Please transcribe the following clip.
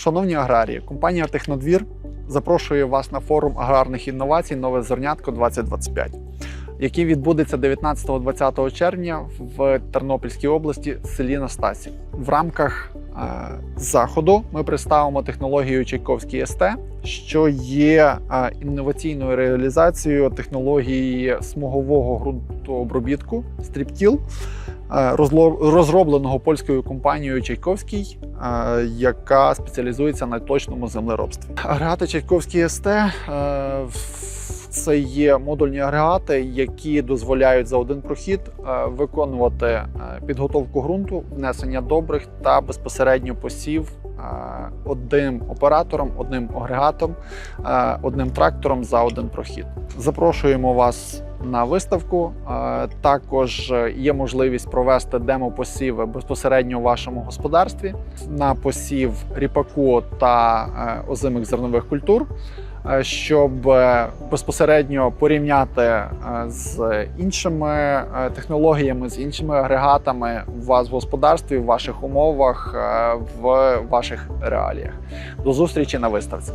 Шановні аграрії, компанія Технодвір запрошує вас на форум аграрних інновацій Нове зернятко 2025, який відбудеться 19-20 червня в Тернопільській області селі Настасів. В рамках е, заходу ми представимо технологію Чайковський СТ, що є е, інноваційною реалізацією технології смугового ґрунтообробітку стріптіл, розробленого польською компанією Чайковський, е, яка спеціалізується на точному землеробстві. Агрегати Чайковський СТ е, в- це є модульні агрегати, які дозволяють за один прохід е, виконувати е, підготовку ґрунту, внесення добрих та безпосередньо посів е, одним оператором, одним агрегатом, одним трактором за один прохід. Запрошуємо вас на виставку. Також є можливість провести демо-посіви безпосередньо у вашому господарстві на посів ріпаку та озимих зернових культур. Е, Щоб е, безпосередньо порівняти е, з іншими технологіями, з іншими агрегатами у вас в господарстві, в ваших умовах, в ваших реаліях. До зустрічі на виставці.